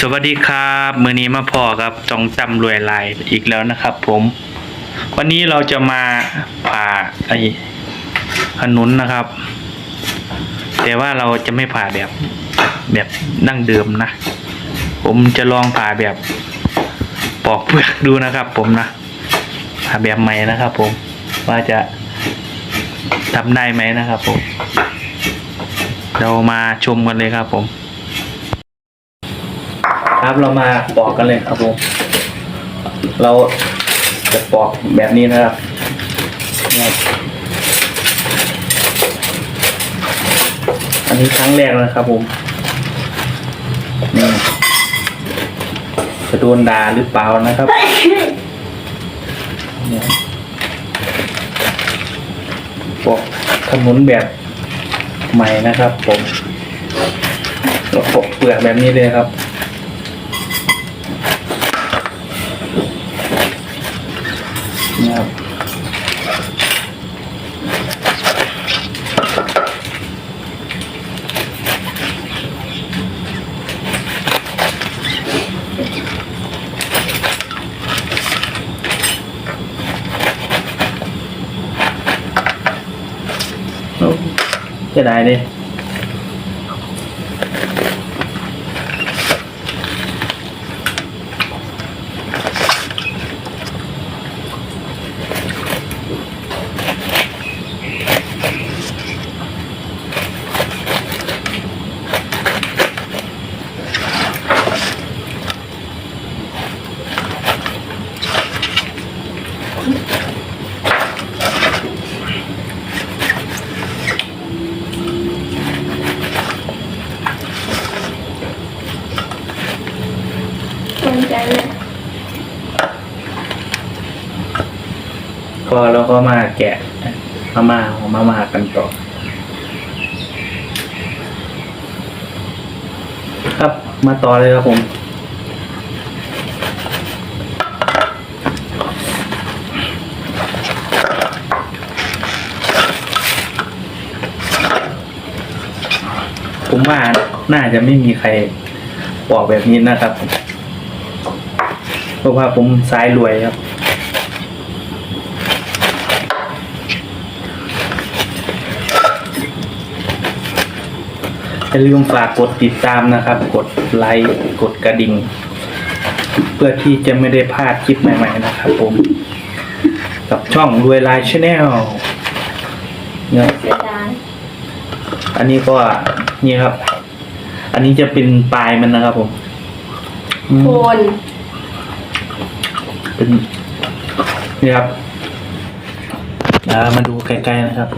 สวัสดีครับมือนี้มาพอกับจองจำรวยลายอีกแล้วนะครับ ผม วันนี้เราจะมาผ่าไอ้ขนุนนะครับ แต่ว่าเราจะไม่ผ่าแบบแบบดั้งเดิมนะ ผมจะลองผ่าแบบปอกเปลือกดูนะครับ ผมนะผ่าแบบใหม่นะครับ ผมว่าจะทำได้ไหมนะครับ ผม เรามาชมกันเลยครับ ผม ครับเรามาปอกกันเลยครับผมเราจะปอกแบบนี้นะครับนี่ยอันนี้ครั้งแรกนะครับผมนี่จะโดนด่าหรือเปล่านะครับปอกขนุนแบบใหม่นะครับ ผมเราปอกเปลือกแบบนี้เลยครับ จะได้เลย ก็เราก็มาแกะมามาของมามากันต่อครับมาต่อเลยครับผมผมว่าน่าจะไม่มีใครบอกแบบนี้นะครับเพราะว่าผมสายรวยครับ อย่าลืมฝากกดติดตามนะครับ กดไลค์กดกระดิ่ง เพื่อที่จะไม่ได้พลาดคลิปใหม่ ๆ นะครับผม กับช่องรวยไลน์ชาแนลเนี่ยเสียดายอันนี้ก็นี่ครับ อันนี้จะเป็นปลายมันนะครับผมอืม โคนเป็นนี่ครับอ่ามาดูใกล้ๆนะครับ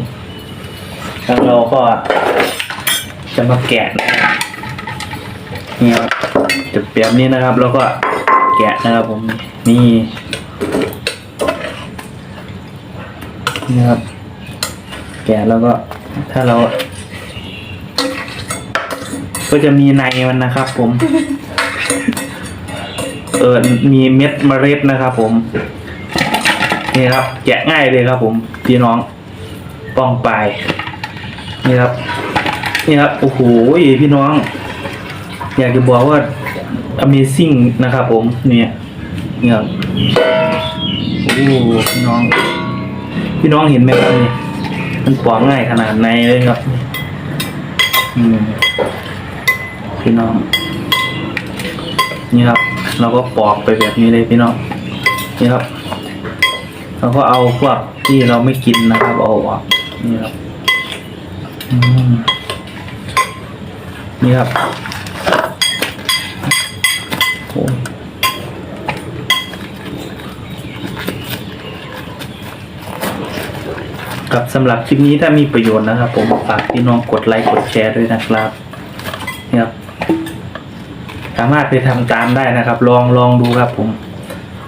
แล้วเราก็ จะมาแกะนะครับนี่ครับจะเปียบนี้นะครับ แล้วก็แกะนะครับผมนี่นี่ครับ แกะแล้วก็ถ้าเรา ก็จะมีในมันนะครับ ผม เออมีเม็ดเมล็ดนะครับ ผมนี่ครับ แกะง่ายเลยครับ ผมพี่น้องป้องปลายนี่ครับ นี่ครับ โอ้โหพี่น้อง อยากจะบอกว่า Amazing นะครับผม เนี่ยเนี่ยโอ้พี่น้อง พี่น้องเห็นไหมครับนี่มันปอกง่ายขนาดไหนเลยครับ อืมพี่น้อง นี่ครับ เราก็ปอกไปแบบนี้เลยพี่น้อง นี่ครับ เราก็เอาพวกที่เราไม่กินนะครับ เอาออกนี่ครับ อืม นี่ครับโอ้ยกับสำหรับคลิปนี้ถ้ามีประโยชน์นะครับ ผมฝากพี่น้องกดไลค์กดแชร์ด้วยนะครับนี่ครับ สามารถไปทำตามได้นะครับ ลองลองดูครับผม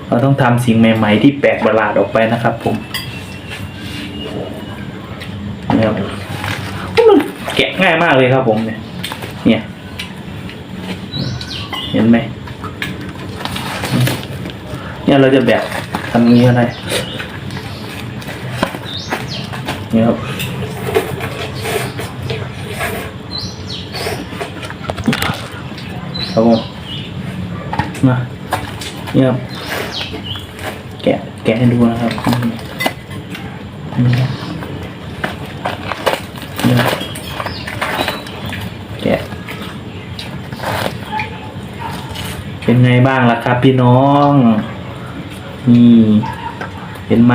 เราต้องทำสิ่งใหม่ ๆ ที่แปลกประหลาดออกไปนะครับ ผมนี่ครับมันแกะง่ายมากเลยครับผมเนี่ย เนี่ย เห็นไหมเนี่ยเราจะแบบทำงี้ก็ได้เนี่ยครับครับผมนะเนี่ยครับแกะแกะให้ดูนะครับนี่นี่ครับนี่ครับแกะ เป็นไงบ้างล่ะครับ พี่น้องนี่เห็นไหม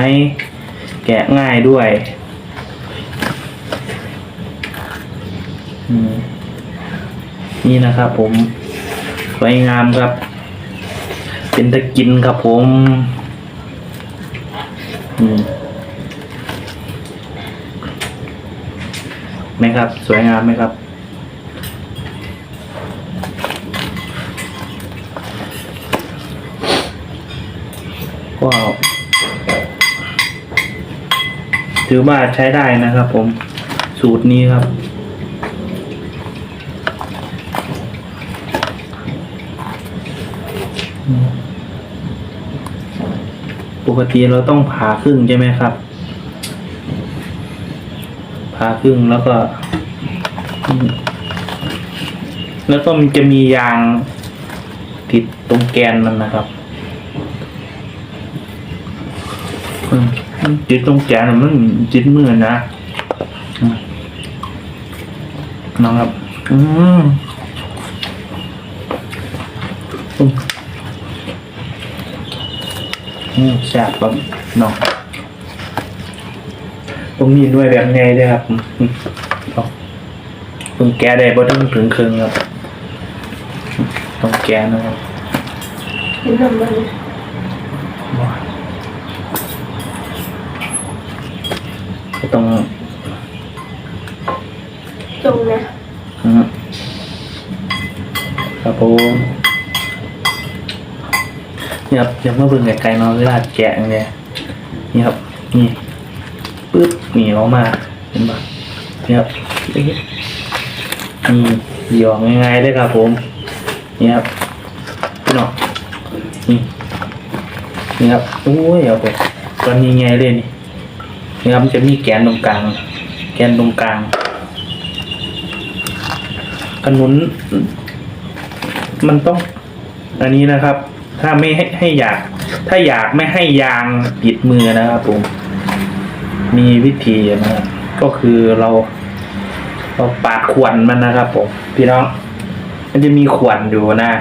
แกะง่ายด้วยนี่นะครับผมสวยงามครับ เป็นตะกินครับผมอืมไหมครับ สวยงามไหมครับ ว้าว ถือว่าใช้ได้นะครับผมสูตรนี้ครับ ปกติเราต้องผ่าครึ่งใช่ไหมครับ ผ่าครึ่งแล้วก็ แล้วก็มันจะมียางติดตรงแกนมันนะครับอื มมันติดตรงแกนมันติดมือนะนะครับ อืมอืมแซ่บครับเนาะตรงนี้ด้วยแบบไงด้วยครับอืมอืมเอาเพิ่งแกะได้บ่ถึงถึงครึ่งครับต้องแกะนะครับ เห็นทำมันก็ต้องตรงนะอืมครับผมนี่ครับยังมาเบิ่งไกลๆเนาะเวลาแกะเนี่ยนี่ครับ นี่ปึ๊บหนีออกมาเห็นปะนี่ครับนี่หยอกง่ายๆเลยครับผม นี่ครับพี่น้องนี่นี่ครับโอ้ยเอาไปตอนนี้ไงเลยนี่ นี่ครับมันจะมีแกนตรงกลาง แกนตรงกลางขนุนมันต้อง อันนี้นะครับ ถ้าไม่ให้ให้อยาก ถ้าอยากไม่ให้ยางติดมือนะครับผมมีวิธีนะครับก็คือเราเราปาดขวนมันนะครับผมพี่น้อง มันจะมีขวนอยู่นะ